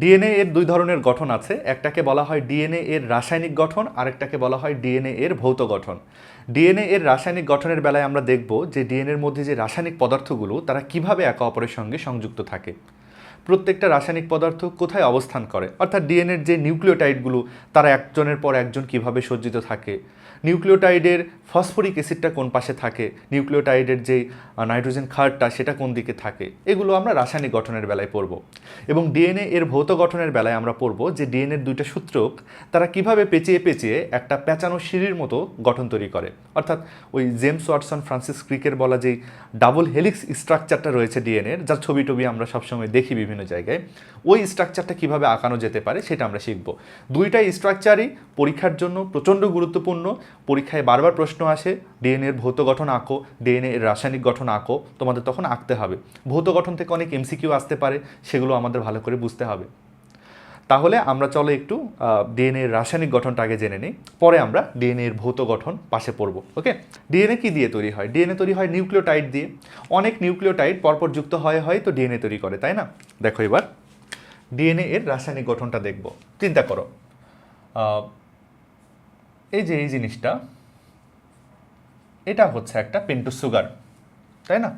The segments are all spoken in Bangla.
ডিএনএ এর দুই ধরনের গঠন আছে। একটাকে বলা হয় ডিএনএ এর রাসায়নিক গঠন, আরেকটাকে বলা হয় ডিএনএ এর ভৌত গঠন। ডিএনএ এর রাসায়নিক গঠনের বেলায় আমরা দেখব যে ডিএনএ এর মধ্যে যে রাসায়নিক পদার্থগুলো, তারা কীভাবে একে অপরের সঙ্গে সংযুক্ত থাকে। প্রত্যেকটা রাসায়নিক পদার্থ কোথায় অবস্থান করে? অর্থাৎ ডিএনএর যে নিউক্লিওটাইডগুলো, তারা একজনের পর একজন কীভাবে সজ্জিত থাকে? নিউক্লিওটাইডের ফসফরিক অ্যাসিডটা কোন পাশে থাকে? নিউক্লিওটাইডের যে নাইট্রোজেন ক্ষারটা সেটা কোন দিকে থাকে? এগুলো আমরা রাসায়নিক গঠনের বেলায় পড়ব। এবং ডিএনএ এর ভৌত গঠনের বেলায় আমরা পড়ব যে ডিএনএর দুইটা সূত্রক তারা কীভাবে পেঁচিয়ে পেঁচিয়ে একটা পেঁচানো সিঁড়ির মতো গঠন তৈরি করে। অর্থাৎ ওই জেমস ওয়াটসন, ফ্রান্সিস ক্রিকের বলা যেই ডাবল হেলিক্স স্ট্রাকচারটা রয়েছে ডিএনএর, যার ছবি টবি আমরা সবসময় দেখি বিভিন্ন জায়গায়, ওই স্ট্রাকচারটা কীভাবে আঁকানো যেতে পারে সেটা আমরা শিখব। দুইটাই স্ট্রাকচারই পরীক্ষার জন্য প্রচণ্ড গুরুত্বপূর্ণ পরীক্ষায় বারবার প্রশ্ন আসে ডিএনএ এর ভৌত গঠন আঁকো ডিএনএ এর রাসায়নিক গঠন আঁকো, তোমাদের তখন আঁকতে হবে। ভৌত গঠন থেকে অনেক এমসিকিউ আসতে পারে, সেগুলো আমাদের ভালো করে বুঝতে হবে। তাহলে আমরা চলো একটু ডিএনএ এর রাসায়নিক গঠনটা আগে জেনে নিই, পরে আমরা ডিএনএ এর ভৌত গঠন পাশে পড়ব, ওকে? ডিএনএ কি দিয়ে তৈরি হয়? ডিএনএ তৈরি হয় নিউক্লিওটাইড দিয়ে। অনেক নিউক্লিওটাইড পরপর যুক্ত হয় হয় তো ডিএনএ তৈরি করে, তাই না? দেখো এবার ডিএনএ এর রাসায়নিক গঠনটা দেখব। চিন্তা করো এই যে এই জিনিসটা, এটা হচ্ছে একটা পেন্টুস সুগার, তাই না?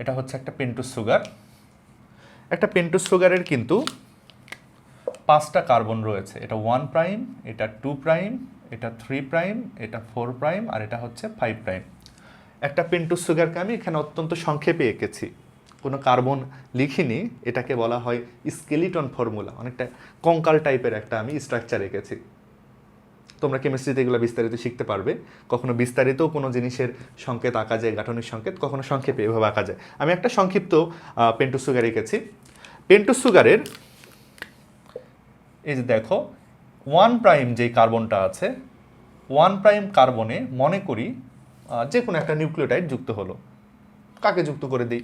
এটা হচ্ছে একটা পেন্টুস সুগার। একটা পেন্টুস সুগারের কিন্তু পাঁচটা কার্বন রয়েছে। এটা ওয়ান প্রাইম এটা টু প্রাইম এটা থ্রি প্রাইম এটা ফোর প্রাইম আর এটা হচ্ছে ফাইভ প্রাইম একটা পেন্টুস সুগারকে আমি এখানে অত্যন্ত সংক্ষেপে এঁকেছি। কোনো কার্বন লিখিনি, এটাকে বলা হয় স্কেলিটন ফর্মুলা। অনেকটা কঙ্কাল টাইপের একটা আমি স্ট্রাকচার এঁকেছি। তোমরা কেমিস্ট্রিতে এগুলো বিস্তারিত শিখতে পারবে। কখনো বিস্তারিত কোনো জিনিসের সংকেত আঁকা যায়, গাঠনিক সংকেত, কখনো সংক্ষেপে এভাবে আঁকা যায়। আমি একটা সংক্ষিপ্ত পেন্টু সুগার এঁকেছি। পেন্টু সুগারের এই যে দেখো ওয়ান প্রাইম যে কার্বনটা আছে ওয়ান প্রাইম কার্বনে মনে করি যে কোনো একটা নিউক্লিওটাইড যুক্ত হলো। কাকে যুক্ত করে দিই?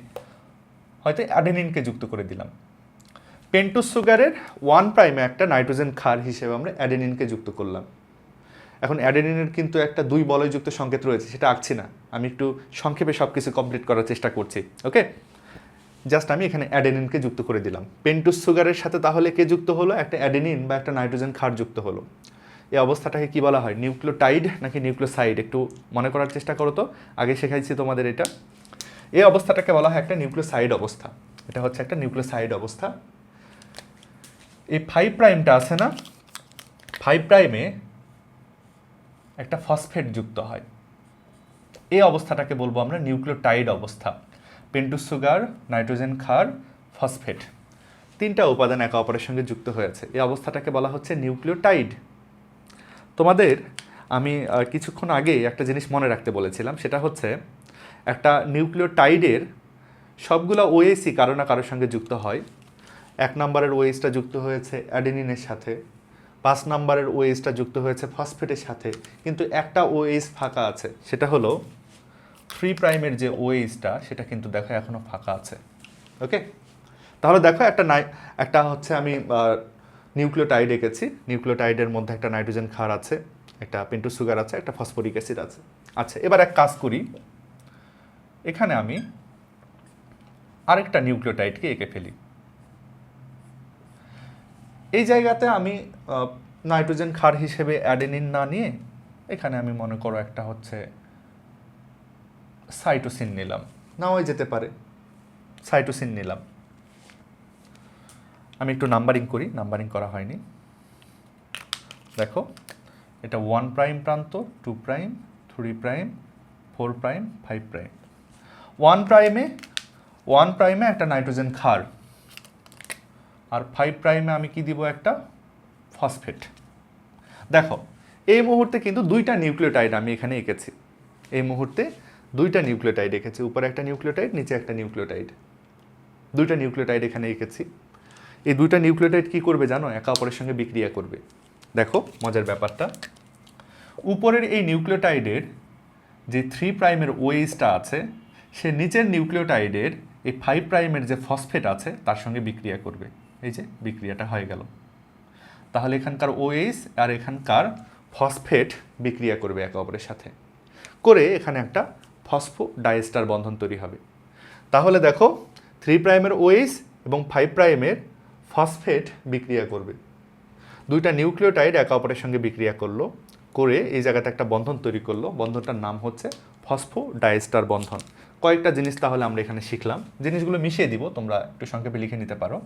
হয়তো অ্যাডেনিনকে যুক্ত করে দিলাম। পেন্টুস সুগারের ওয়ান প্রাইমে একটা নাইট্রোজেন ক্ষার হিসেবে আমরা অ্যাডেনিনকে যুক্ত করলাম। এখন অ্যাডেনিনের কিন্তু একটা দুই বলয়যুক্ত সংকেত রয়েছে, সেটা আঁকছি না। আমি একটু সংক্ষেপে সব কিছু কমপ্লিট করার চেষ্টা করছি ওকে জাস্ট আমি এখানে অ্যাডেনিনকে যুক্ত করে দিলাম। পেন্টুস সুগারের সাথে তাহলে কে যুক্ত হলো? একটা অ্যাডেনিন বা একটা নাইট্রোজেন ক্ষার যুক্ত হলো। এই অবস্থাটাকে কি বলা হয়? নিউক্লিওটাইড নাকি নিউক্লিওসাইড? একটু মনে করার চেষ্টা করো তো। আগে শেখাইছি তোমাদের এটা। এই অবস্থাটাকে বলা হয় একটা নিউক্লিওসাইড অবস্থা। এটা হচ্ছে একটা নিউক্লিওসাইড অবস্থা। এই ফাইভ প্রাইমটা আছে না? ফাইভ প্রাইমে একটা ফসফেট যুক্ত হয়। এই অবস্থাটাকে বলব আমরা নিউক্লিওটাইড অবস্থা। পেন্টুস সুগার, নাইট্রোজেন ক্ষার, ফসফেট। তিনটা উপাদান একে অপরের সঙ্গে যুক্ত হয়েছে। এই অবস্থাটাকে বলা হচ্ছে নিউক্লিওটাইড। তোমাদের আমি কিছুক্ষণ আগে একটা জিনিস মনে রাখতে বলেছিলাম, সেটা হচ্ছে একটা নিউক্লিওটাইডের সবগুলো ওএসি কারও না কারোর সঙ্গে যুক্ত হয়। এক নম্বরের ওএসটা যুক্ত হয়েছে অ্যাডেনিনের সাথে। পাঁচ নাম্বারের ওএসটা যুক্ত হয়েছে ফসফেটের সাথে। কিন্তু একটা ওএস ফাঁকা আছে। সেটা হলো থ্রি প্রাইমের যে ওএসটা সেটা কিন্তু দেখো এখনও ফাঁকা আছে। ওকে তাহলে দেখো একটা নাই, একটা হচ্ছে আমি নিউক্লিওটাইড এঁকেছি। নিউক্লিওটাইডের মধ্যে একটা নাইট্রোজেন ক্ষার আছে, একটা পেন্টু সুগার আছে, একটা ফসফরিক অ্যাসিড আছে। আচ্ছা এবার এক কাজ করি। এখানে আমি আরেকটা নিউক্লিওটাইডকে এঁকে ফেলি। এই জায়গাতে আমি নাইট্রোজেন ক্ষার হিসেবে অ্যাডেনিন না নিয়ে এখানে আমি মনে করো একটা হচ্ছে সাইটোসিন নিলাম। নাও যেতে পারে। সাইটোসিন নিলাম। আমি একটু নাম্বারিং করি, নাম্বারিং করা হয়নি। দেখো, এটা ওয়ান প্রাইম প্রান্ত, two prime, three prime, four prime, five prime. One প্রাইমে ওয়ান প্রাইমে একটা নাইট্রোজেন ক্ষার। আর ফাইভ প্রাইমে আমি কি দিব একটা? ফসফেট দেখো, এই মুহূর্তে কিন্তু দুইটা নিউক্লিওটাইড আমি এখানে এঁকেছি। এই মুহূর্তে দুইটা নিউক্লিওটাইড এঁকেছি। উপরে একটা নিউক্লিওটাইড, নিচে একটা নিউক্লিওটাইড। দুইটা নিউক্লিওটাইড এখানে এঁকেছি। এই দুইটা নিউক্লিওটাইড কি করবে জানো? একে অপরের সঙ্গে বিক্রিয়া করবে। দেখো, মজার ব্যাপারটা। উপরের এই নিউক্লিওটাইডের যে থ্রি প্রাইমের ওয়েসটা আছে, সে নিচের নিউক্লিওটাইডের এই ফাইভ প্রাইমের যে ফসফেট আছে, তার সঙ্গে বিক্রিয়া করবে। এই যে বিক্রিয়াটা হয়ে গেল। তাহলে এখানকার ওএস আর এখানকার ফসফেট বিক্রিয়া করবে একে অপরের সাথে। করে এখানে একটা ফসফো ডাইস্টার বন্ধন তৈরি হবে। তাহলে দেখো থ্রি প্রাইমের ওএস এবং ফাইভ প্রাইমের ফসফেট বিক্রিয়া করবে। দুইটা নিউক্লিওটাইড একে অপরের সঙ্গে বিক্রিয়া করল, করে এই জায়গাতে একটা বন্ধন তৈরি করল। বন্ধনটার নাম হচ্ছে ফসফো ডাইস্টার বন্ধন। কয়েকটা জিনিস তাহলে আমরা এখানে শিখলাম। জিনিসগুলো মিশিয়ে দিব, তোমরা একটু সংক্ষেপে লিখে নিতে পারো।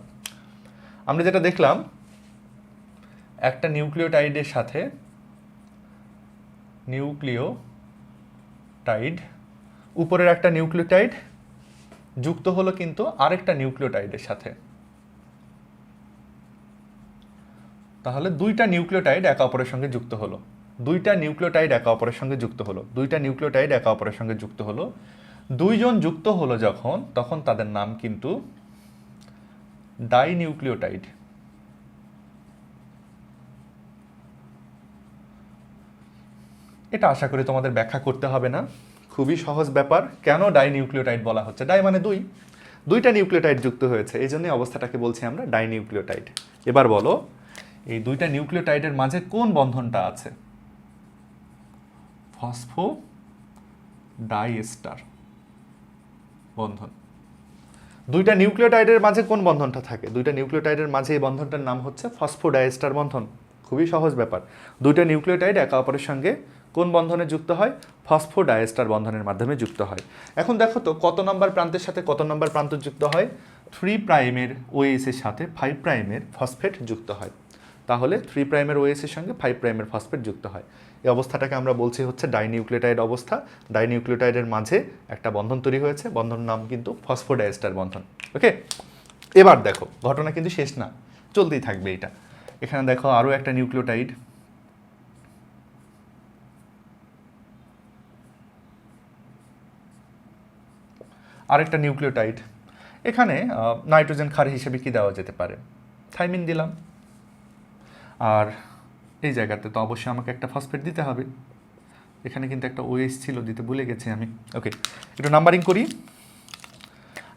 আমরা যেটা দেখলাম, একটা নিউক্লিওটাইডের সাথে নিউক্লিওটাইড, উপরের একটা নিউক্লিওটাইড যুক্ত হলো কিন্তু আরেকটা নিউক্লিওটাইডের সাথে। তাহলে দুইটা নিউক্লিওটাইড একে অপরের সঙ্গে যুক্ত হলো। দুইটা নিউক্লিওটাইড একে অপরের সঙ্গে যুক্ত হলো। দুইটা নিউক্লিওটাইড একে অপরের সঙ্গে যুক্ত হলো। দুইজন যুক্ত হলো যখন, তখন তাদের নাম কিন্তু ডাইনিউক্লিওটাইড এটা আশা করি তোমাদের ব্যাখ্যা করতে হবে না। খুবই সহজ ব্যাপার। কেন ডাইনিউক্লিওটাইড বলা হচ্ছে? ডাই মানে দুই। দুইটা নিউক্লিওটাইড যুক্ত হয়েছে। এই জন্যই অবস্থাটাকে বলছি আমরা ডাইনিউক্লিওটাইড এবার বলো, এই দুইটা নিউক্লিওটাইডের মাঝে কোন বন্ধনটা আছে? ফসফো ডাইএস্টার বন্ধন। দুইটা নিউক্লিওটাইডের মাঝে কোন বন্ধনটা থাকে? দুইটা নিউক্লিওটাইডের মাঝে এই বন্ধনটার নাম হচ্ছে ফসফোডাইস্টার বন্ধন। খুবই সহজ ব্যাপার। দুইটা নিউক্লিওটাইড একে অপরের সঙ্গে কোন বন্ধনে যুক্ত হয়? ফসফোডাইস্টার বন্ধনের মাধ্যমে যুক্ত হয়। এখন দেখো তো, কত নম্বর প্রান্তের সাথে কত নম্বর প্রান্ত যুক্ত হয়? থ্রি প্রাইমের ওএস এর সাথে ফাইভ প্রাইমের ফসফেট যুক্ত হয়। তাহলে থ্রি প্রাইমের ওএস এর সঙ্গে ফাইভ প্রাইমের ফসফেট যুক্ত হয়। এই অবস্থাটাকে আমরা বলছি হচ্ছে ডাইনিউক্লিওটাইড অবস্থা। ডাইনিউক্লিওটাইডের মাঝে একটা বন্ধন তৈরি হয়েছে। বন্ধন নাম কিন্তু ফসফোডাইস্টার বন্ধন। ওকে? এবার দেখো, ঘটনা কিন্তু শেষ না। চলতেই থাকবে এটা। এখানে দেখো আরও একটা নিউক্লিওটাইড। আরেকটা নিউক্লিওটাইড। এখানে নাইট্রোজেন ক্ষার হিসেবে কি দেওয়া যেতে পারে? থাইমিন দিলাম। আর এই জায়গাতে তো অবশ্যই আমাকে একটা ফসফেট দিতে হবে। এখানে কিন্তু একটা ওএস ছিল, দিতে ভুলে গেছি আমি। ওকে একটু নাম্বারিং করি।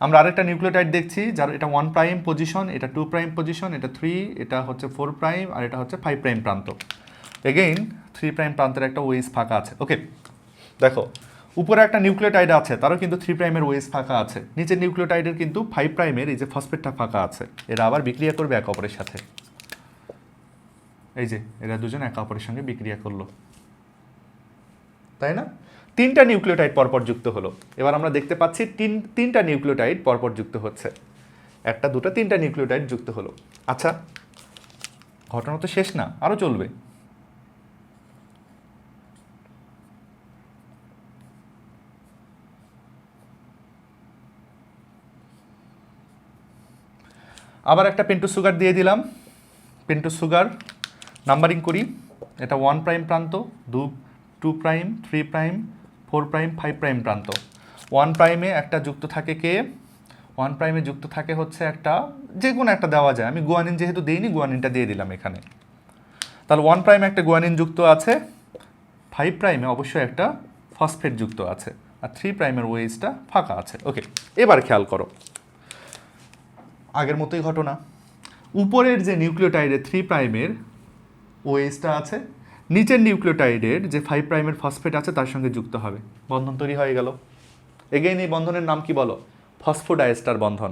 আমরা আরেকটা নিউক্লিওটাইড দেখছি, যার এটা ওয়ান প্রাইম পজিশন এটা টু প্রাইম পজিশন এটা থ্রি এটা হচ্ছে ফোর প্রাইম আর এটা হচ্ছে ফাইভ প্রাইম প্রান্ত। এগেইন থ্রি প্রাইম প্রান্তের একটা ওয়েস ফাঁকা আছে। ওকে দেখো, উপরে একটা নিউক্লিওটাইড আছে, তারও কিন্তু থ্রি প্রাইমের ওয়েস ফাঁকা আছে। নিচের নিউক্লিওটাইডের কিন্তু ফাইভ প্রাইমের এই যে ফসফেটটা ফাঁকা আছে। এরা আবার বিক্রিয়া করবে একে অপরের সাথে। এই যে, এরা দুজন একে অপরের সঙ্গে বিক্রিয়া করল। তাই না? তিনটা নিউক্লিওটাইড পরপর যুক্ত হলো। এবার আমরা দেখতে পাচ্ছি তিন, তিনটা নিউক্লিওটাইড পরপর যুক্ত হচ্ছে। একটা, দুটো, তিনটা নিউক্লিওটাইড যুক্ত হলো। আচ্ছা ঘটনা তো শেষ না আরও চলবে। আবার একটা পেন্টু সুগার দিয়ে দিলাম। পেন্টু সুগার নাম্বারিং করি, এটা ওয়ান প্রাইম প্রান্ত, দু two prime three prime four prime five prime প্রান্ত। ওয়ান প্রাইমে একটা যুক্ত থাকে কে? ওয়ান প্রাইমে যুক্ত থাকে হচ্ছে একটা যে কোনো একটা দেওয়া যায়। আমি গুয়ানিন যেহেতু দিইনি গুয়ানিনটা দিয়ে দিলাম এখানে। তাহলে ওয়ান প্রাইমে একটা গুয়ানিন যুক্ত আছে ফাইভ প্রাইমে অবশ্যই একটা ফসফেট যুক্ত আছে। আর থ্রি প্রাইমের ওয়েজটা ফাঁকা আছে। ওকে এবার খেয়াল করো। আগের মতোই ঘটনা। উপরের যে নিউক্লিওটাইডের থ্রি প্রাইমের ওএসটা আছে। নিচের নিউক্লিওটাইডের যে ফাইভ প্রাইমের ফসফেট আছে, তার সঙ্গে যুক্ত হবে। বন্ধন তৈরি হয়ে গেল। এগেইন এই বন্ধনের নাম কি বলো? ফসফোডায়েস্টার বন্ধন।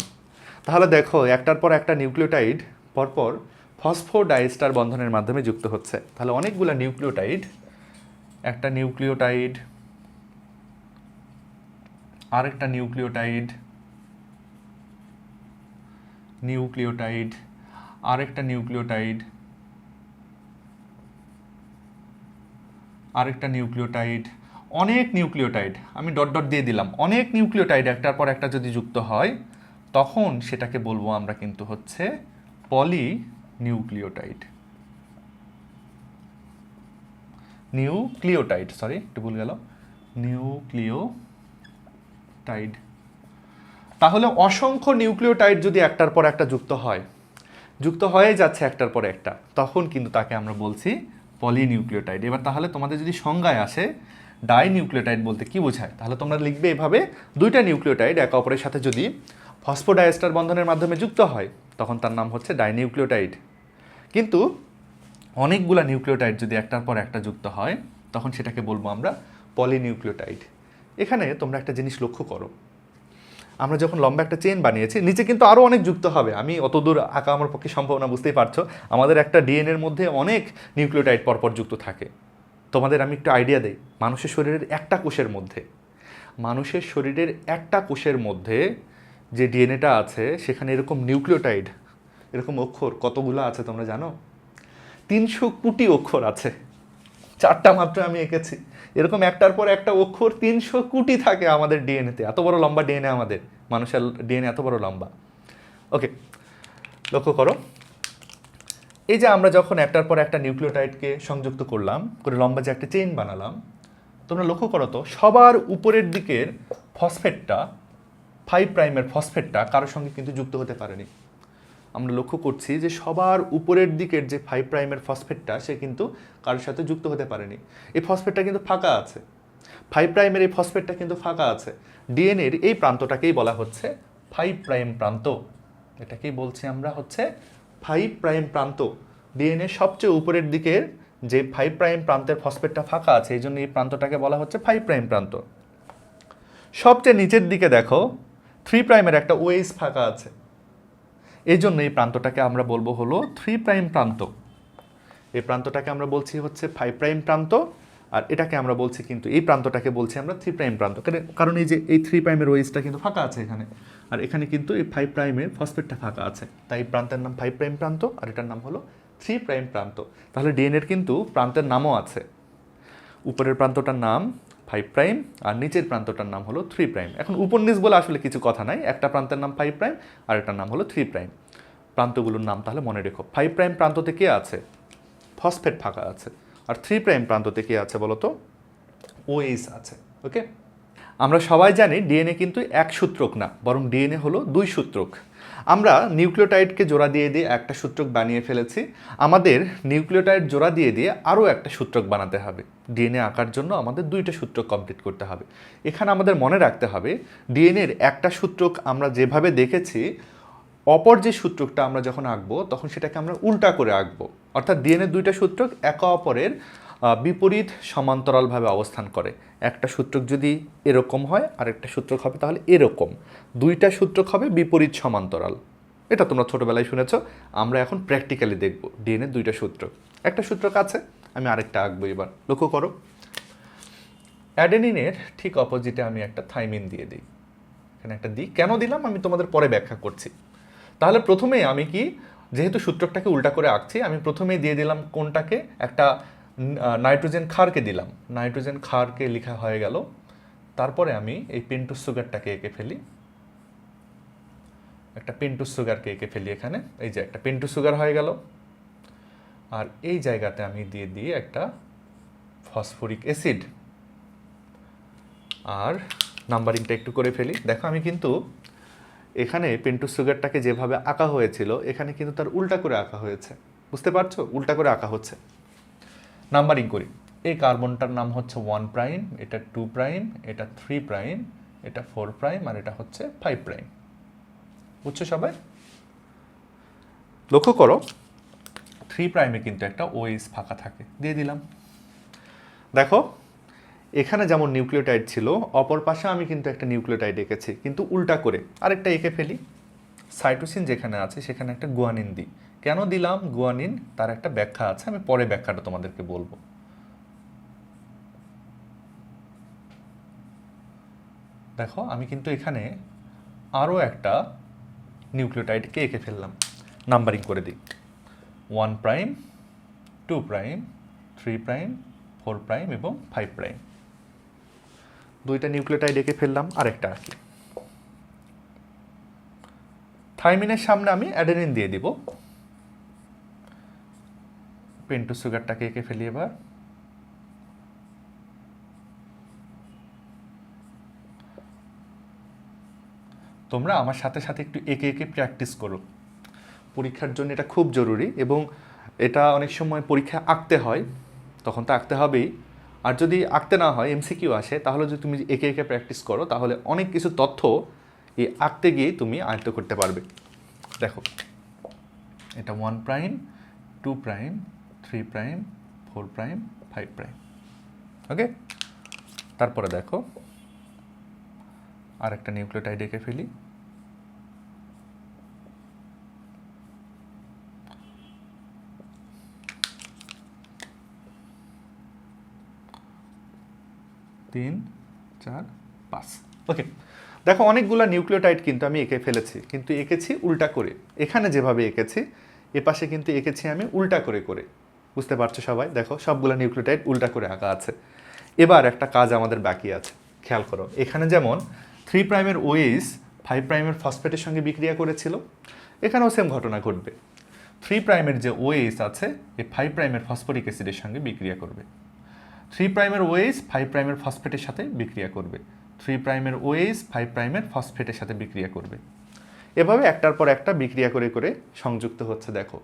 তাহলে দেখো, একটার পর একটা নিউক্লিওটাইড, পরপর ফসফোডাইস্টার বন্ধনের মাধ্যমে যুক্ত হচ্ছে। তাহলে অনেকগুলো নিউক্লিওটাইড, একটা নিউক্লিওটাইড, আরেকটা নিউক্লিওটাইড নিউক্লিওটাইড, আরেকটা নিউক্লিওটাইড আরেকটা নিউক্লিওটাইড, অনেক নিউক্লিওটাইড, আমি ডট ডট দিয়ে দিলাম, অনেক নিউক্লিওটাইড একটার পর একটা যদি যুক্ত হয়, তখন সেটাকে বলব আমরা কিন্তু হচ্ছে পলি নিউক্লিওটাইড নিউক্লিওটাইড সরি একটু ভুল গেল। নিউক্লিওটাইড। তাহলে অসংখ্য নিউক্লিওটাইড যদি একটার পর একটা যুক্ত হয়, যুক্ত হয়ে যাচ্ছে একটার পর একটা, তখন কিন্তু তাকে আমরা বলছি পলিনিউক্লিওটাইড। এবার তাহলে তোমাদের যদি সংজ্ঞায় আসে ডাইনিউক্লিওটাইড বলতে কি বোঝায়, তাহলে তোমরা লিখবে এভাবে, দুইটা নিউক্লিওটাইড একে অপরের সাথে যদি ফসফোডাইস্টার বন্ধনের মাধ্যমে যুক্ত হয়, তখন তার নাম হচ্ছে ডাইনিউক্লিওটাইড। কিন্তু অনেকগুলা নিউক্লিওটাইড যদি একটার পর একটা যুক্ত হয়, তখন সেটাকে বলব আমরা পলিনিউক্লিওটাইড। এখানে তোমরা একটা জিনিস লক্ষ্য করো আমরা যখন লম্বা একটা চেন বানিয়েছি, নিচে কিন্তু আরও অনেক যুক্ত হবে। আমি অত দূর আঁকা আমার পক্ষে সম্ভব না, বুঝতেই পারছ? আমাদের একটা ডিএনএর মধ্যে অনেক নিউক্লিওটাইড পরপর যুক্ত থাকে। তোমাদের আমি একটু আইডিয়া দেই। মানুষের শরীরের একটা কোষের মধ্যে। মানুষের শরীরের একটা কোষের মধ্যে যে ডিএনএটা আছে, সেখানে এরকম নিউক্লিওটাইড, এরকম অক্ষর, কতগুলো আছে তোমরা জানো? তিনশো কোটি অক্ষর আছে। চারটা মাত্র আমি এঁকেছি। এরকম একটার পর একটা অক্ষর তিনশো কোটি থাকে আমাদের ডিএনএতে এত বড় লম্বা ডিএনএ আমাদের, মানুষের ডিএনএ এত বড় লম্বা। ওকে লক্ষ্য করো। এই যে আমরা যখন একটার পর একটা নিউক্লিওটাইডকে সংযুক্ত করলাম, করে লম্বা যে একটা চেইন বানালাম, তোমরা লক্ষ্য করো তো, সবার উপরের দিকের ফসফেটটা ফাইভ প্রাইমের ফসফেটটা কারোর সঙ্গে কিন্তু যুক্ত হতে পারেনি। আমরা লক্ষ্য করছি যে সবার উপরের দিকের যে ফাইভ প্রাইমের ফসফেটটা সে কিন্তু কারোর সাথে যুক্ত হতে পারেনি। এই ফসফেটটা কিন্তু ফাঁকা আছে। ফাইভ প্রাইমের এই ফসফেটটা কিন্তু ফাঁকা আছে। ডিএনএর এই প্রান্তটাকেই বলা হচ্ছে ফাইভ প্রাইম প্রান্ত। এটাকেই বলছি আমরা হচ্ছে ফাইভ প্রাইম প্রান্ত। ডিএনএর সবচেয়ে উপরের দিকের যে ফাইভ প্রাইম প্রান্তের ফসফেটটা ফাঁকা আছে, এই জন্য এই প্রান্তটাকে বলা হচ্ছে ফাইভ প্রাইম প্রান্ত। সবচেয়ে নিচের দিকে দেখো থ্রি প্রাইমের একটা ওয়েস ফাঁকা আছে। এই জন্য এই প্রান্তটাকে আমরা বলব হলো থ্রি প্রাইম প্রান্ত। এই প্রান্তটাকে আমরা বলছি হচ্ছে ফাইভ প্রাইম প্রান্ত, আর এটাকে আমরা বলছি কিন্তু এই প্রান্তটাকে বলছি আমরা থ্রি প্রাইম প্রান্ত। কারণ- এই যে এই থ্রি প্রাইমের ওয়েসটা কিন্তু ফাঁকা আছে এখানে। আর এখানে কিন্তু এই ফাইভ প্রাইমের ফসফেটটা ফাঁকা আছে। তাই এই প্রান্তের নাম ফাইভ প্রাইম প্রান্ত, আর এটার নাম হলো থ্রি প্রাইম প্রান্ত। তাহলে ডিএনএর কিন্তু প্রান্তের নামও আছে। উপরের প্রান্তটার নাম ফাইভ প্রাইম আর নিচের প্রান্তটার নাম হলো থ্রি প্রাইম এখন নিচ বলে আসলে কিছু কথা নাই, একটা প্রান্তের নাম ফাইভ প্রাইম আর একটার নাম হলো থ্রি প্রাইম প্রান্তগুলোর নাম তাহলে মনে রেখো। ফাইভ প্রাইম প্রান্ততে কে আছে? ফসফেট ফাঁকা আছে। আর থ্রি প্রাইম প্রান্ততে কে আছে বলো তো ওএইচ আছে ওকে আমরা সবাই জানি ডিএনএ কিন্তু এক সূত্রক না, বরং ডিএনএ হলো দুই সূত্রক। আমরা নিউক্লিওটাইডকে জোড়া দিয়ে দিয়ে একটা সূত্রক বানিয়ে ফেলেছি, আমাদের নিউক্লিওটাইড জোড়া দিয়ে দিয়ে আরও একটা সূত্রক বানাতে হবে। ডিএনএ আঁকার জন্য আমাদের দুইটা সূত্রক কমপ্লিট করতে হবে। এখানে আমাদের মনে রাখতে হবে, ডিএনএর একটা সূত্রক আমরা যেভাবে দেখেছি, অপর যে সূত্রকটা আমরা যখন আঁকবো, তখন সেটাকে আমরা উল্টা করে আঁকবো। অর্থাৎ ডিএনএ দুইটা সূত্রক একে অপরের বিপরীত সমান্তরালভাবে অবস্থান করে। একটা সূত্রক যদি এরকম হয় আর একটা সূত্রক হবে তাহলে এরকম। দুইটা সূত্রক হবে বিপরীত সমান্তরাল। এটা তোমরা ছোটোবেলায় শুনেছ, আমরা এখন প্র্যাকটিক্যালি দেখব ডিএনএ দুইটা সূত্রক। একটা সূত্রক আছে, আমি আরেকটা আঁকবো এবার। লক্ষ্য করো। অ্যাডেনিনের ঠিক অপোজিটে আমি একটা থাইমিন দিয়ে দিই। এখানে একটা দিই। কেন দিলাম? আমি তোমাদের পরে ব্যাখ্যা করছি। তাহলে প্রথমে আমি কি, যেহেতু সূত্রকটাকে উল্টা করে আঁকছি, আমি প্রথমেই দিয়ে দিলাম কোনটাকে? একটা নাইট্রোজেন ক্ষারকে দিলাম। নাইট্রোজেন ক্ষারকে লেখা হয়ে গেল। তারপরে আমি এই পেন্টুস সুগারটাকে এঁকে ফেলি। একটা পেন্টুস সুগারকে এঁকে ফেলি এখানে। এই যে একটা পেন্টুস সুগার হয়ে গেল। আর এই জায়গাতে আমি দিয়ে দিই একটা ফসফরিক অ্যাসিড। আর নাম্বারিংটা একটু করে ফেলি। দেখো, আমি কিন্তু এখানে পেন্টুস সুগারটাকে যেভাবে আঁকা হয়েছিল, এখানে কিন্তু তার উল্টা করে আঁকা হয়েছে। বুঝতে পারছ? উল্টা করে আঁকা হচ্ছে। নাম্বারিং করি। এই কার্বনটার নাম হচ্ছে ওয়ান প্রাইম এটা টু প্রাইম এটা থ্রি প্রাইম এটা ফোর প্রাইম আর এটা হচ্ছে ফাইভ প্রাইম বুঝছ সবাই? লক্ষ্য করো থ্রি প্রাইমে কিন্তু একটা ওএস ফাঁকা থাকে। দিয়ে দিলাম। দেখো, এখানে যেমন নিউক্লিওটাইড ছিল, অপর পাশে আমি কিন্তু একটা নিউক্লিওটাইড এঁকেছি। কিন্তু উল্টা করে আরেকটা এঁকে ফেলি। সাইটোসিন যেখানে আছে, সেখানে একটা গুয়ানিন দিই। কেন দিলাম গুয়ানিন? তার একটা ব্যাখ্যা আছে, আমি পরে ব্যাখ্যাটা তোমাদেরকে বলব। দেখো, আমি কিন্তু এখানে আরও একটা নিউক্লিওটাইডকে এঁকে ফেললাম। নাম্বারিং করে দিই। One prime, two prime, three prime, four prime এবং ফাইভ প্রাইম। দুইটা নিউক্লিওটাইড এঁকে ফেললাম, আরেকটা আঁকি। থাইমিনের সামনে আমি অ্যাডেনিন দিয়ে দিব। পেন্টু সুগারটাকে এঁকে ফেলি এবার তোমরা আমার সাথে সাথে একটু একে একে প্র্যাকটিস করো। পরীক্ষার জন্য এটা খুব জরুরি এবং এটা অনেক সময় পরীক্ষা আঁকতে হয়, তখন তো আঁকতে হবেই। আর যদি আঁকতে না হয় এমসিকিউ আসে, তাহলে যদি তুমি একে একে প্র্যাকটিস করো, তাহলে অনেক কিছু তথ্য এই আঁকতে গিয়ে তুমি আয়ত্ত করতে পারবে। দেখো, এটা one prime two prime three prime four prime five prime okay তারপরে দেখো আর একটা নিউক্লিওটাইড এঁকে ফেলি। তিন, চার, পাঁচ। ওকে দেখো, অনেকগুলো নিউক্লিওটাইড কিন্তু আমি এঁকে ফেলেছি, কিন্তু এঁকেছি উল্টা করে। এখানে যেভাবে এঁকেছি এ পাশে কিন্তু এঁকেছি আমি উল্টা করে করে। বুঝতে পারছ সবাই? দেখো, সবগুলো নিউক্লিওটাইড উল্টা করে আঁকা আছে। এবার একটা কাজ আমাদের বাকি আছে, খেয়াল করো। এখানে যেমন থ্রি প্রাইমের ওএইস ফাইভ প্রাইমের ফসফেটের সঙ্গে বিক্রিয়া করেছিল, এখানেও সেম ঘটনা ঘটবে। থ্রি প্রাইমের যে ওএইস আছে এই ফাইভ প্রাইমের ফসফরিক অ্যাসিডের সঙ্গে বিক্রিয়া করবে। থ্রি প্রাইমের ওএইস ফাইভ প্রাইমের ফসফেটের সাথে বিক্রিয়া করবে। থ্রি প্রাইমের ওএইস ফাইভ প্রাইমের ফসফেটের সাথে বিক্রিয়া করবে। এভাবে একটার পর একটা বিক্রিয়া করে করে সংযুক্ত হচ্ছে, দেখো।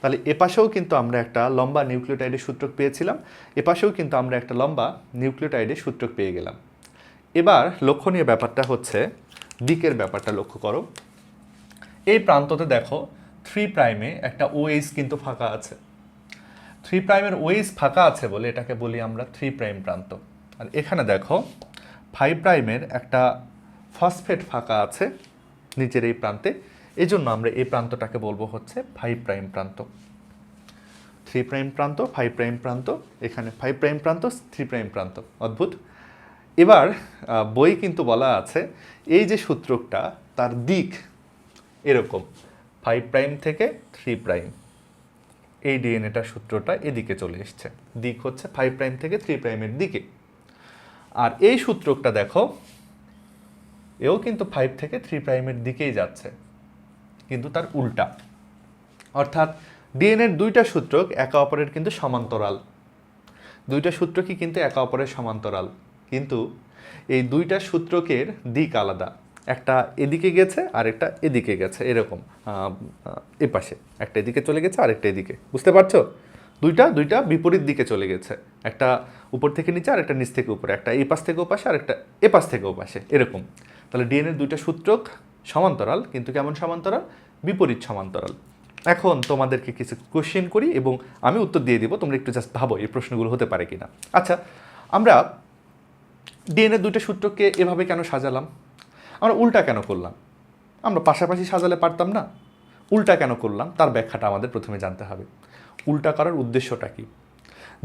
তাহলে এপাশেও কিন্তু আমরা একটা লম্বা নিউক্লিওটাইডের সূত্রক পেয়েছিলাম, এপাশেও কিন্তু আমরা একটা লম্বা নিউক্লিওটাইডের সূত্রক পেয়ে গেলাম। এবার লক্ষণীয় ব্যাপারটা হচ্ছে, দিকের ব্যাপারটা লক্ষ্য করো। এই প্রান্ততে দেখো, থ্রি প্রাইমে একটা ওএইস কিন্তু ফাঁকা আছে। থ্রি প্রাইমের ওয়েস ফাঁকা আছে বলে এটাকে বলি আমরা থ্রি প্রাইম প্রান্ত। আর এখানে দেখো, ফাইভ প্রাইমের একটা ফসফেট ফাঁকা আছে নিচের এই প্রান্তে। এই জন্য আমরা এই প্রান্তটাকে বলব হচ্ছে ফাইভ প্রাইম প্রান্ত। থ্রি প্রাইম প্রান্ত ফাইভ প্রাইম প্রান্ত, এখানে ফাইভ প্রাইম প্রান্ত থ্রি প্রাইম প্রান্ত। অদ্ভুত। এবার বই কিন্তু বলা আছে, এই যে সূত্রকটা, তার দিক এরকম। ফাইভ প্রাইম থেকে থ্রি প্রাইম এই ডিএনএটার সূত্রটা এদিকে চলে এসছে। দিক হচ্ছে ফাইভ প্রাইম থেকে থ্রি প্রাইমের দিকে। আর এই সূত্রকটা দেখো, এও কিন্তু ফাইভ থেকে থ্রি প্রাইমের দিকেই যাচ্ছে। কিন্তু তার উল্টা। অর্থাৎ ডিএনএর দুইটা সূত্রক একে অপরের কিন্তু সমান্তরাল। দুইটা সূত্র কি কিন্তু একে অপরের সমান্তরাল। কিন্তু এই দুইটা সূত্রকের দিক আলাদা। একটা এদিকে গেছে আর একটা এদিকে গেছে, এরকম এপাশে একটা এদিকে চলে গেছে আর একটা এদিকে। বুঝতে পারছ? দুইটা দুইটা বিপরীত দিকে চলে গেছে। একটা উপর থেকে নিচে আর একটা নিচ থেকে উপরে। একটা এই পাশ থেকে ওপাশে আর একটা এ পাশ থেকে ওপাশে। এরকম। তাহলে ডিএনএর দুইটা সূত্রক সমান্তরাল, কিন্তু কেমন সমান্তরাল? বিপরীত সমান্তরাল। এখন তোমাদেরকে কিছু কোশ্চেন করি এবং আমি উত্তর দিয়ে দিব, তোমরা একটু জাস্ট ভাবো এই প্রশ্নগুলো হতে পারে কিনা। আচ্ছা আমরা ডিএনএ দুটো সূত্রকে এভাবে কেন সাজালাম? আমরা উল্টা কেন করলাম? আমরা পাশাপাশি সাজালে পারতাম না? উল্টা কেন করলাম? তার ব্যাখ্যাটা আমাদের প্রথমে জানতে হবে। উল্টা করার উদ্দেশ্যটা কি?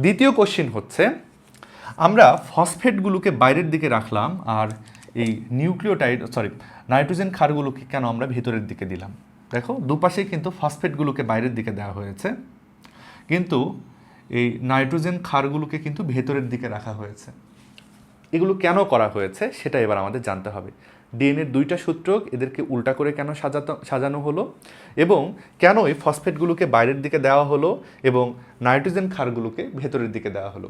দ্বিতীয় কোশ্চেন হচ্ছে, আমরা ফসফেটগুলোকে বাইরের দিকে রাখলাম আর এই নিউক্লিওটাইড সরি নাইট্রোজেন ক্ষারগুলোকে কেন আমরা ভেতরের দিকে দিলাম? দেখো, দুপাশেই কিন্তু ফসফেটগুলোকে বাইরের দিকে দেওয়া হয়েছে। কিন্তু এই নাইট্রোজেন ক্ষারগুলোকে কিন্তু ভেতরের দিকে রাখা হয়েছে। এগুলো কেন করা হয়েছে সেটা এবার আমাদের জানতে হবে। ডিএনএর দুইটা সূত্রক এদেরকে উল্টা করে কেন সাজাতো, সাজানো হলো এবং কেন এই ফসফেটগুলোকে বাইরের দিকে দেওয়া হলো এবং নাইট্রোজেন ক্ষারগুলোকে ভেতরের দিকে দেওয়া হলো।